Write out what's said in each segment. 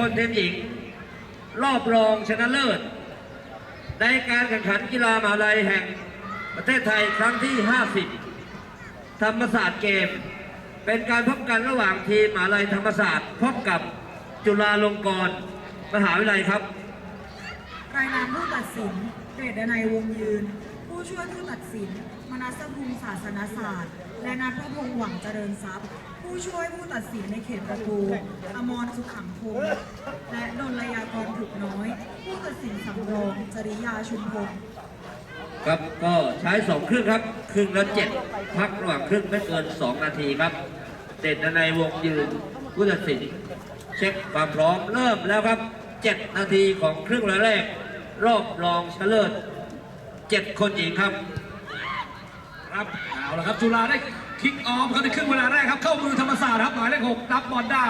คนทีมหญิง รอบรองชนะเลิศ ในการแข่งขันกีฬามหาลัยแห่งประเทศไทยครั้งที่ 50 ธรรมศาสตร์เกม เป็นการพบกันระหว่างทีมมหาลัยธรรมศาสตร์พบกับจุฬาลงกรณ์มหาวิทยาลัยครับรายนามผู้ตัดสินเดชดนัยวงยืน ผู้ช่วยผู้ตัดสิน มนัสภูมิศาสนศาสตร์ และนัทพงษ์หวังเจริญทรัพย์ ผู้ช่วยผู้ตัดสินในเขตประตูอมรสุขังพงษ์และดลยากรถูกน้อย ผู้ตัดสินสำรองจริยาชุมพงษ์ครับก็ใช้สองครึ่งครับ ครึ่งละเจ็ดพักระหว่างครึ่งไม่เกิน2นาทีครับเด่นในวงยืนผู้ตัดสินเช็คความพร้อมเริ่มแล้วครับ7นาทีของครึ่งแรก รอบรองชนะเลิศ7คนหญิงครับ ครับเอาละครับจุฬาได้ คิกออฟครับในครึ่งเวลาแรกครับเข้ามือธรรมศาสตร์ครับหมายเลขหกรับบอลได้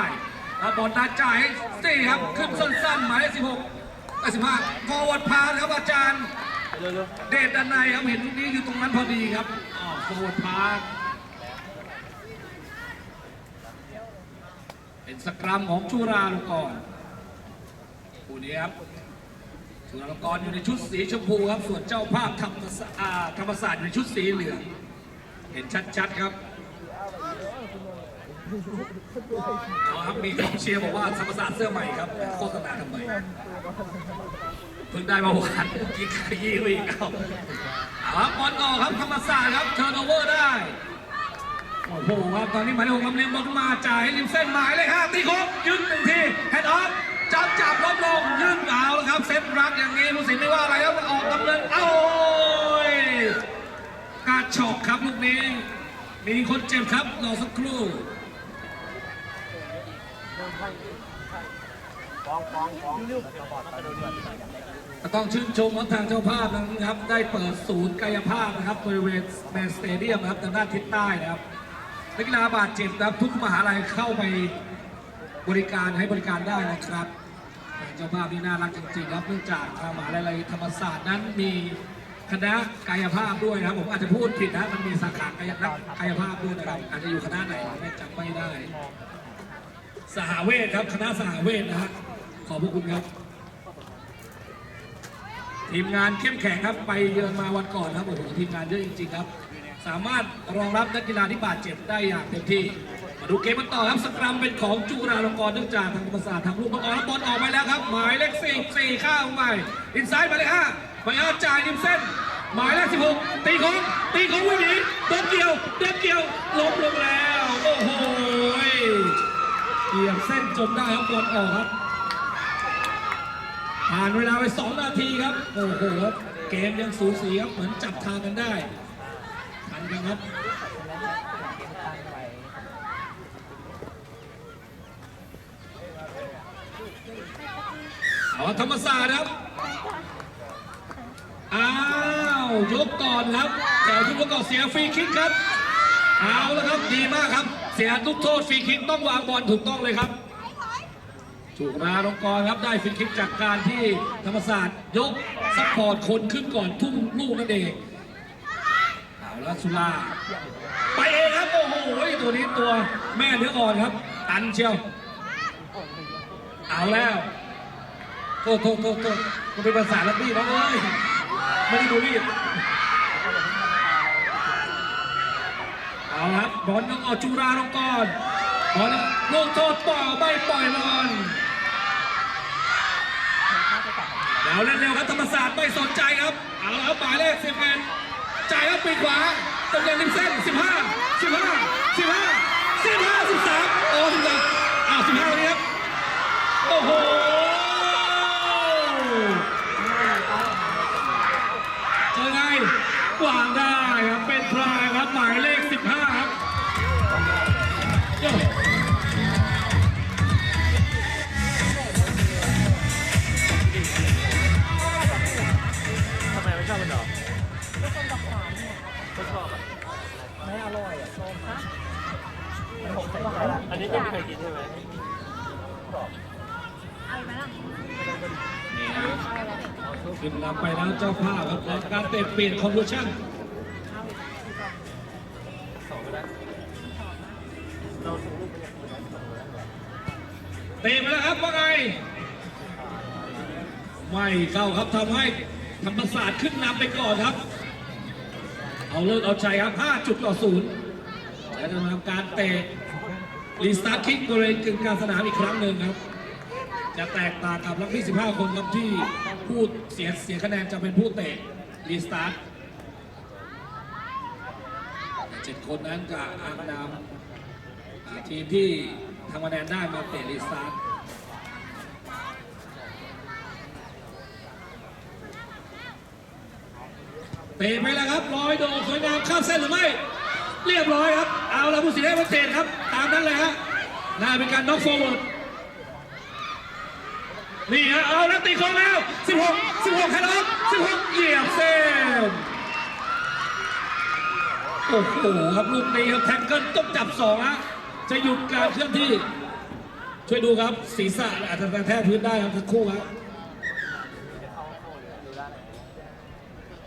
รับบอลได้จ่ายให้สี่ครับขึ้นสั้นๆหมายเลขสิบหกสิบห้าฟอร์เวิร์ดพาสครับอาจารย์เดชด้านในครับเห็นลูกนี้อยู่ตรงนั้นพอดีครับอ๋อฟอร์เวิร์ดพาสเป็นสกรัมของจุฬาลงกรณ์คู่นี้ครับจุฬาลงกรณ์อยู่ในชุดสีชมพูครับ ส่วนเจ้าภาพธรรมศาสตร์อ่าธรรมศาสตร์อยู่ในชุดสีเหลือง เห็นชัดๆครับเอาครับมีกองเชียร์บอกว่าธรรมศาสตร์เสื้อใหม่ครับโฆษณาทำไมเพิ่งได้มาวานกี่ขยี้ไปอีกเอาเอาครับบอลออกครับธรรมศาสตร์ครับเทิร์นโอเวอร์ได้ โอ้โหครับตอนนี้หมายเลขหกลำเลียงบอลมาจ่ายให้ริมเส้นหมายเลขห้าตีโค้งยืนหนึ่งทีแฮนด์ออฟจับจับล้มลงยืนเอาแล้วครับเซตรักอย่างนี้ผู้สินไม่ว่าอะไรครับออกดำเนินเอ้าโอ้ย การฉกครับลูกนี้ มีคนเจ็บครับรอสักครู่ก็ต้องชื่นชมครับทางเจ้าภาพนะครับ ได้เปิดศูนย์กายภาพนะครับบริเวณแมนสเตเดียมนะครับทางด้านทิศใต้นะครับนักกีฬาบาดเจ็บนะครับ ทุกมหาลัยเข้าไปบริการให้บริการได้นะครับทางเจ้าภาพนี่น่ารักจริงๆครับเนื่องจากทางมหาลัยธรรมศาสตร์นั้นมี คณะกายภาพด้วยนะผมอาจจะพูดผิดนะมันมีสาขากายนักกายภาพด้วยนะครับอาจจะอยู่คณะไหนไม่จำไม่ได้ สหเวชครับคณะสหเวชนะฮะขอบพระคุณครับ ทีมงานเข้มแข็งครับไปเยือนมาวันก่อนครับโอ้โหทีมงานเยอะจริงๆครับ สามารถรองรับนักกีฬาที่บาดเจ็บได้อย่างเต็มที่มาดูเกมกันต่อครับสกรัมเป็นของจุฬาลงกรณ์เนื่องจากทางธรรมศาสตร์ทางลูกบอลบอลออกไปแล้วครับ หมายเลขสี่สี่ข้าวไปอินไซด์มาเลขห้า หมายอาจ่ายริมเส้น หมายเลขสิบหกตีของ ตีของวิ่งหนีเดินเกี่ยว เดินเกี่ยวล้มลงแล้ว โอ้โหเกี่ยวเส้นจนได้ครับบอลออกครับ ผ่านเวลาไป 2 นาทีครับ โอ้โหครับ เกมยังสูสีครับ เหมือนจับทางกันได้ ทันกันครับเอธรรมศาสตร์ครับ อ้าวยกก่อนครับแต่ทุกยกก่อนเสียฟรีคิกครับเอาแล้วครับดีมากครับ เสียทุกโทษฟรีคิกต้องวางบอลถูกต้องเลยครับจุฬาลงกรครับได้ฟรีคิกจากการที่ธรรมศาสตร์ยกซัพพอร์ตคนขึ้นก่อนทุ่มลูกนั่นเองเอาแล้วสุราไปเองครับโอ้โหตัวนี้ตัวแม่เนื้ออ่อนครับ ตันเชียวเอาแล้วโทษโทษโทษโทษมันเป็นภาษาลับบี้น้องเอ้ย ไม่ได้ดูรีบเอาครับบอลต้องออกจุฬาลงกรณ์บอลลูกโทษเปล่าไม่ปล่อยบอลเดี๋ยวเล่นเร็วครับธรรมศาสตร์ไม่สนใจครับ เอาละครับหมายเลขสิบเอ็ดจ่ายครับปีขวาตำแหน่งริมเส้นสิบห้าสิบห้าสิบห้าสิบห้าสิบสามโอ้สิบสามอ้าวสิบห้าวันนี้ครับ โอ้โหเจอไง วางได้ครับ เป็นพลายครับ หมายเลขสิบห้าครับ นนำไปแล้วเจ้าภาพครับการเตะเปลี่ยนคอนดิชั่นเตะไปแล้วครับว่าไง ไม่เข้าครับทำให้ธรรมศาสตร์ขึ้นนำไปก่อนครับ เอาเลิกเอาใจครับ 5 จุดต่อศูนย์และจะทำการเตะรีสตาร์ทคิกบริเวณกึ่งกลางสนามอีกครั้งหนึ่งครับ จะแตกต่างกับนักที่ 15 คนครับที่ ผู้เสียเสียคะแนนจะเป็นผู้เตะรีสตาร์ทเจ็ดคนนั้นจะอ้างนำทีมที่ทำคะแนนได้มาเตะรีสตาร์ทเตะไปแล้วครับร้อยโดงสวยงามข้ามเส้นหรือไม่ เรียบร้อยครับ เอาละผู้สิได้มาเตะครับ ตามนั้นเลยฮะน่าเป็นการน็อกโฟร์เวิร์ด นี่ฮะเอาแล้วตีโค้งแล้ว 16 16ให้แล้ว16 เหยียบเส้นโอ้โหครับลูกนี้ครับแท็กเกิลต้องจับสองฮะจะหยุดการเคลื่อนที่ ช่วยดูครับศีรษะอาจจะกระแทกพื้นได้ครับทั้งคู่ครับ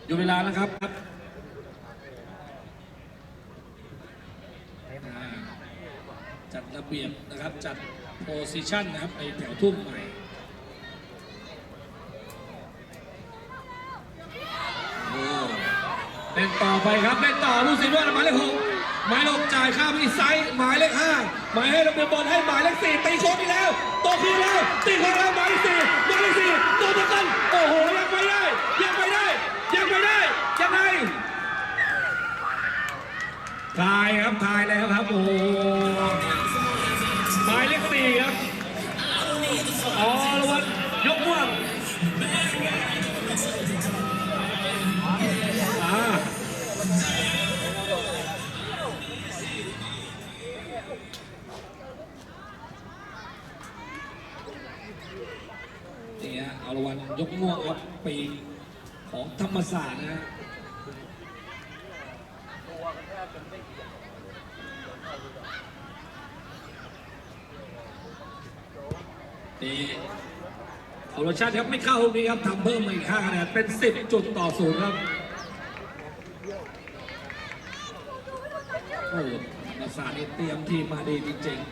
อยู่เวลานะครับจัดระเบียบนะครับ จัดโพซิชันนะครับในแถวทุ่มใหม่ โอ้เล่นต่อไปครับเล่นต่อผู้สินว่าหมายเลขหกหมายเลขจ่ายข้ามไปไซส์หมายเลขห้าหมายให้ระเบียบบอลให้หมายเลขสี่ตีโค้งอีกแล้วโตคืนแล้วตีโค้งแล้วหมายเลขสี่หมายเลขสี่โตตะกันโอ้โหยังไม่ได้ ยังไม่ได้ ยังไม่ได้ยังไงทายครับทายแล้วครับโอ้โหหมายเลขสี่ครับอ๋อระวัง ม่วงครับปีของธรรมศาสตร์นะนี่เอารสชาติครับไม่เข้าลูกนี้ครับทำเพิ่มมาอีก5คะแนนเป็น10จุดต่อศูนย์ครับโอ้ธรรมศาสตร์นี่เตรียมทีมมาดีจริงๆ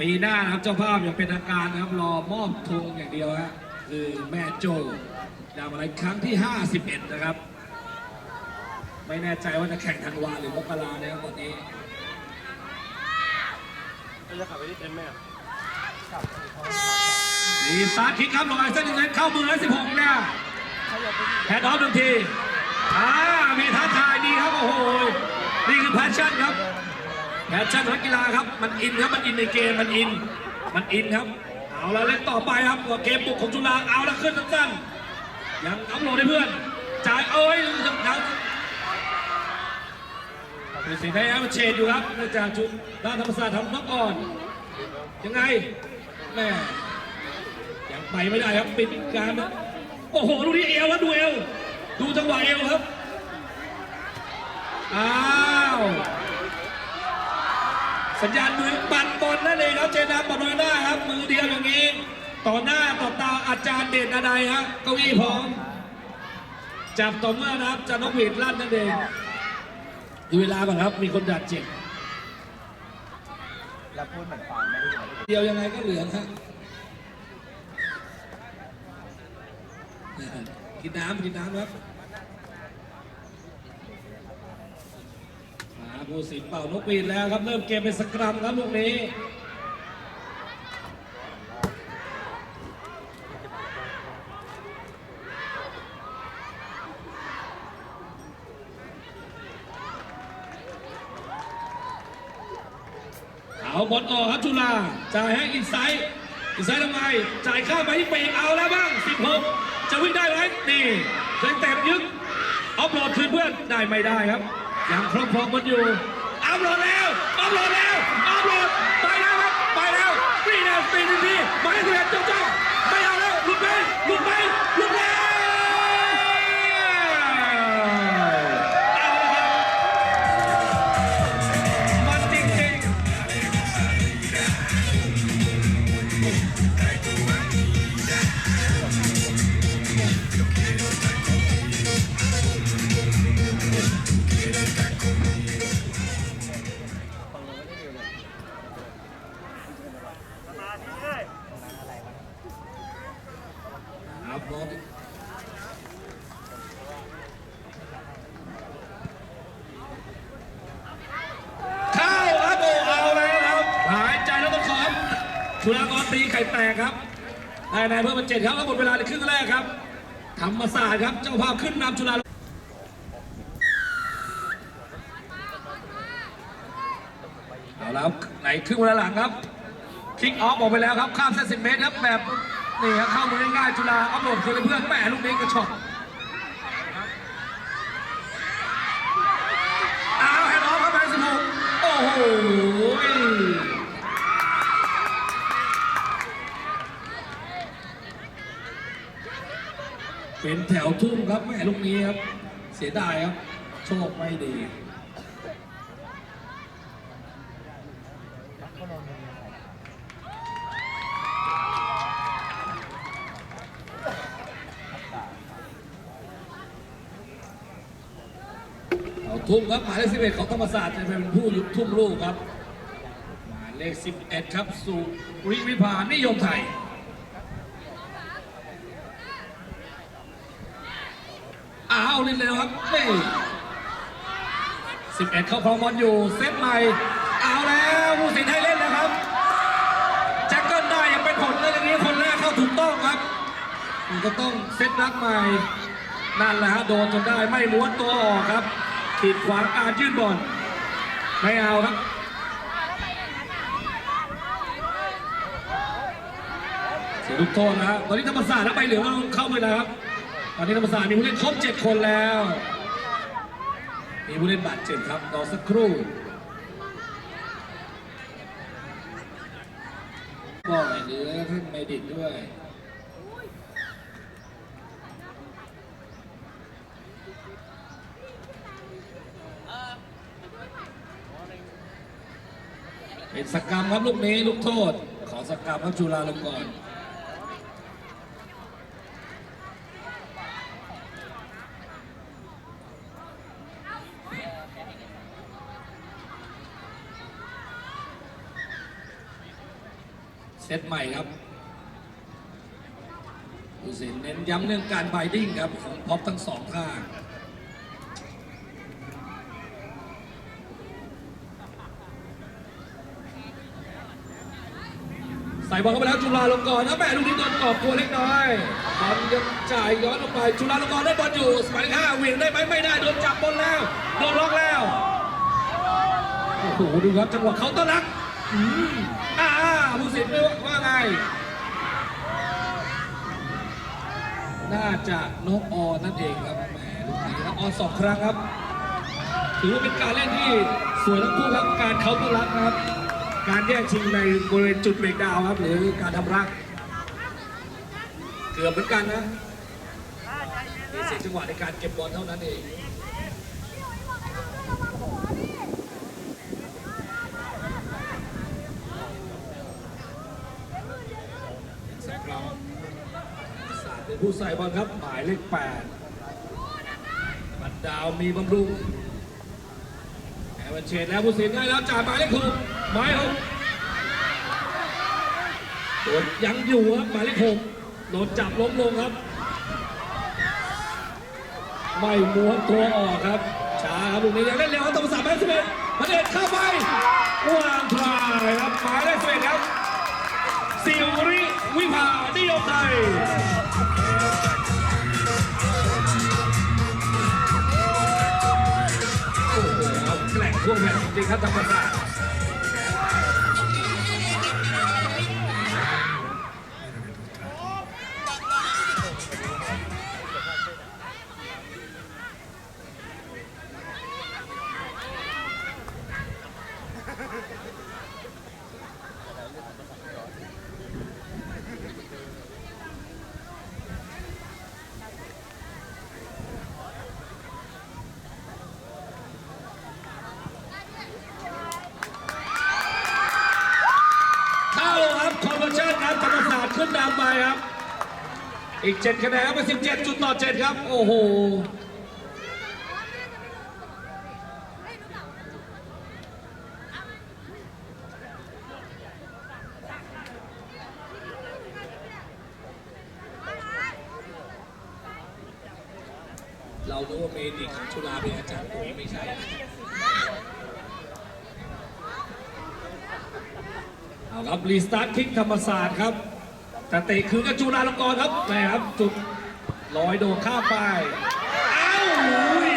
ปีหน้านะครับเจ้าภาพอย่างเป็นทางการนะครับรอมอบธงอย่างเดียวฮะคือแม่โจดาวอะไรครั้งที่ 51 นะครับ ไม่แน่ใจว่าจะแข่งธันวาหรือมกรานะครับตอนนี้เราจะขับไปที่เต็นท์ไหมอะดีสตาร์ทคิกครับลงไอ้เส้นหนึ่งนั้นเข้ามือแล้ว16เนี่ยแฮนด์ออฟหนึ่งทีอ่ามีท้าทายดีครับโอ้โหนี่คือแพชชั่นครับ แพชชั่นของนักกีฬาครับ มันอินครับ มันอินในเกม มันอิน มันอินครับ เอาล้วเล่นต่อไปครับเกมบุกของจุฬาเอาล้วขึ้นสั้นๆยังอัพโหลดให้เพื่อน จ่ายเอ้ยยังเป็นสีแดงมันเชดอยู่ครับเนื่องจากจุด้านธรรมศาสตร์ทำน็อกอ่อน ยังไงแม่ยังไปไม่ได้ครับปิดการนะโอ้โหดูที่เอวแล้วดูเอว ดูจังหวะเอวครับ อ้าว สัญญาณมือปัดบอลนั่นเองครับเจนาบอลน้อยหน้าครับ มือเดียวอย่างนี้ ต่อหน้าต่อตาอาจารย์เด่นนาใดฮะเก้าอี้พร้อม จับต่อเมื่อนะครับจะนกหวีดลั่นนั่นเองดูเวลาก่อนครับมีคนบาดเจ็บแล้วพูดเหมือนฟังไม่ได้เดียวยังไงก็เหลืองฮะกินน้ำกินน้ำครับมา ผู้สินเป่านกหวีดแล้วครับ เริ่มเกมเป็นสกรัมครับลูกนี้เอาบอลออกครับจุฬาจ่ายให้อินไซด์อินไซด์ทำไงจ่ายข้ามไปที่ปีกเอาแล้วบ้าง 16 จะวิ่งได้ไหมนี่เซนเต็มยึกออฟโหลดคืนเพื่อนได้ไม่ได้ครับ ยังครอบครองมันอยู่อัพโหลดแล้วอัพโหลดแล้วอัพโหลดไปแล้วครับไปแล้วนี่นะปีนึงทีหมายเลขสิบเอ็ดจ้องจ้องไม่เอาแล้วหลุดไปหลุดไป 17 ครับ แล้วหมดเวลาในครึ่งแรกครับ ธรรมศาสตร์ครับ เจ้าภาพขึ้นนำจุฬาเอาแล้วไหนครึ่งเวลาหลังครับคิกออฟบอกไปแล้วครับข้ามเส้นสิบเมตรครับแบบนี่ครับเข้ามือง่ายๆจุฬาอัพโหลดคืนเพื่อนแหมลูกนี้กระชอกอ้าวแฮนด์ออฟรับแฟนสิบหกโอ้โห เป็นแถวทุ่มครับแม่ลูกนี้ครับ เสียดายครับ โชคไม่ดีเอาทุ่มครับหมายเลข11ของธรรมศาสตร์จะเป็นผู้ยุทุ่มลูกครับ หมายเลข11ครับสุริวิภานิยมไทย อ้าวเล่นเร็วครับนี่ 11 เข้าครองบอลอยู่ เซตใหม่ เอาแล้วผู้สินให้เล่นแล้วครับ แจ็คเกิลได้ยังเป็นผลเลยอย่างนี้คนแรกเข้าถูกต้องครับมันก็ต้องเซตรักใหม่นั่นแหละฮะโดนจนได้ไม่ม้วนตัวออกครับขีดขวางการยื่นบอลไม่เอาครับเสียลูกโทษนะตอนนี้ธรรมศาสตร์แล้วไปเหลืองเข้าไปแล้วครับ ตอนนี้ธรรมศาสตร์มีผู้เล่นครบเจ็ดคนแล้ว มีผู้เล่นบาดเจ็บครับรอสักครู่กไอ้เหลือท่านไมดิดด้วยเป็นสกรรมครับลูกนี้ลูกโทษ ขอสกรรมครับจุฬาลงกรณ์ ซตใหม่ครับผู้สินเน้นย้ำเรื่องการไบดิ้งครับของพ็อปทั้งสองข้างใส่บอลเข้าไปแล้วจุฬาลงกรณ์นะแม่ลูกนี้โดนกรอบตัวเล็กน้อยบอลยังจ่ายย้อนลงไปจุฬาลงกรณ์ได้บอลอยู่สมัยห้าเวิ่ยงได้ไหมไม่ได้โดนจับบอลแล้วโดนล็อกแล้วโอ้โหดูครับจังหวะเขาต้อนรับอืม ผู้สินไม่ว่าว่าไง น่าจะนกออนนั่นเองครับแหมลูกนี้นกออนสองครั้งครับ ถือว่าเป็นการเล่นที่สวยทั้งคู่ครับ การเขาต้อนรับนะครับ การแย่งชิงในบริเวณจุดเบรกดาวครับ หรือการทำรัก เกือบเหมือนกันนะมีเสียจังหวะในการเก็บบอลเท่านั้นเองแซกเราศาสตร์เป็น ผู้ใส่บอลครับหมายเลขแปดบัดดาวมีบำรุงแอวันเชนแล้วผู้สินได้แล้วจ่ายหมายเลขหกหมายหกโดนยังอยู่ครับหมายเลขหกโดนจับล้มลงครับ ไม่ม้วนตัวออกครับช้าครับลูกนี้ยังเล่นเร็วครับตรงสามหมายเลขสิบเอ็ดประเด็นเข้าไปวางพลายครับหมายเลขสิบเอ็ดครับสิริ วิภานิยมไทยโอ้โหแกล่งท่วงแผ่นจริงครับธรรมศาส อีก 7 คะแนนครับเป็น17จุดต่อ 7 ครับ โอ้โห เรารู้ว่าเมดิกของจุฬาเป็นอาจารย์ปุ๋ยไม่ใช่ เอาครับ รีสตาร์ทคิกธรรมศาสตร์ครับ แต่เตะคืนกับจุฬาลงกรณ์ครับแหมครับจุดลอยโดดข้ามไปเอ้าอุ้ย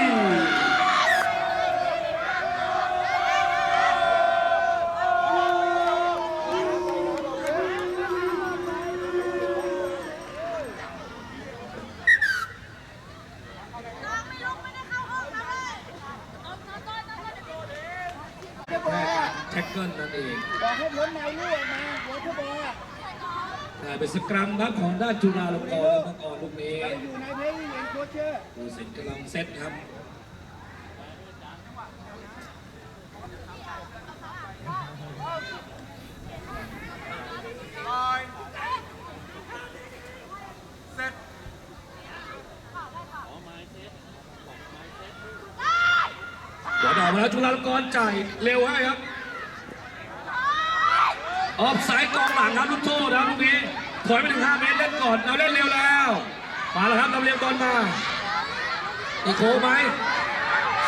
แท็กเกิลนั่นเองบอกให้ล้นในลูกมาหัวเทบอ ลกลายเป็นสกรัมครับของด้านจุฬาลงกรณ์ครับน้อออนลูกนี้อยู่ในเพลงเห็นโคชเชอร์ผู้สินกำลังเซตครับหัวดอกมาแล้วจุฬาลงกรณ์จ่ายเร็วให้ครับ ออฟไซด์กองหลังครับลูกโทษนะลูกนี้ ถอยไปถึง5เมตรเล่นก่อนเราเล่นเร็วแล้วมาแล้วครับเราเรียงบอลมาอีโคไหม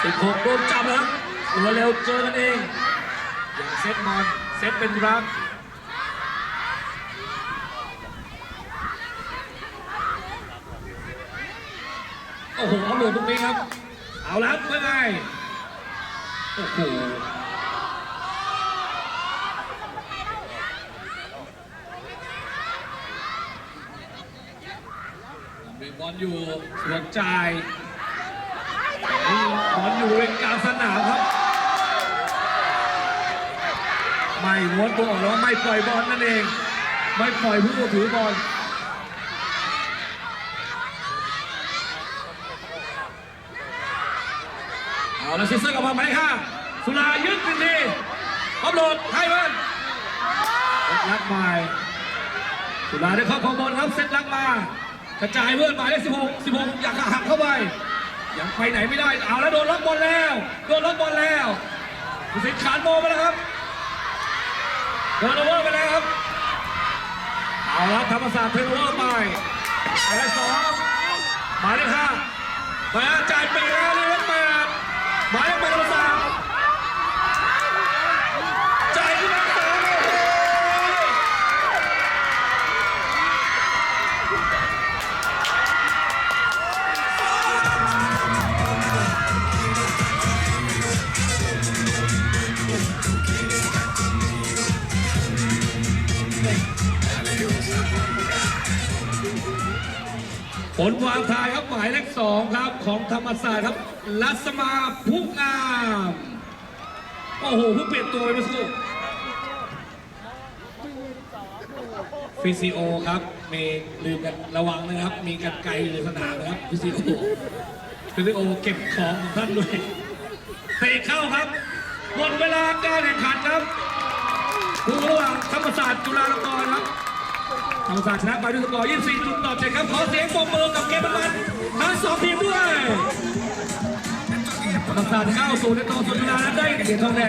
สิบหกโดนจับแล้วครับตัวเร็วเจอกันเองอย่างเซตบอลเซตเป็นรักโอ้โหเอาหลุดตรงนี้ครับ เอาแล้วเมื่อไงโอ้โห มีบ อยู่สวนจ่ายมีบอลอยู่เวณกลางสนามครับ ไม่ม้วนตัวออกแล้วไม่ปล่อยบอลนั่นเอง ไม่ปล่อยผู้ถือบอลเอาแล้วซิสเซอร์กลับมาไหมค่ะสุรายึดทันทีอัพโหลดให้มันรักใหม่สุราได้เข้าของบอลครับเซตลักมา กระจายเพื่อนหมายเลข16 16อยากหักเข้าไปยังไปไหนไม่ได้เอาแล้วโดนล็อกบอลแล้วโดนล็อกบอลแล้วผู้สินขานโมไปแล้วครับโดนโอเวอร์ไปแล้วครับเอาละธรรมศาสตร์เทนโอเวอร์ไปหมายเลขสองหมายเลขห้าหมายเลขจ่ายปีแล้วเลขแปดหมายเลขแปดธรรมศาสตร์ ผลวางทายครับหมายเลขสองครับของธรรมศาสตร์ครับลัสมาพุกงามโอ้โหเพิ่งเปลี่ยนตัวไปเมื่อสักครู่ฟิซิโอครับมีลืมกันระวังนะครับ มีกันไกลอยู่ในสนามนะครับฟิซิโอฟิซิโอเก็บของของท่านด้วยเตะเข้าครับหมดเวลาการแข่งขันครับคู่ระหว่างธรรมศาสตร์จุฬาลงกรณ์ครับ ธรรมศาสตร์ชนะไปด้วยสกอร์ 24จุดต่อ7ครับ ขอเสียงปรบมือกับเกมมันๆทั้งสองทีมด้วยธรรมศาสตร์เข้าสู่ในตัวสุดเวลาและได้เหรียญทองแดง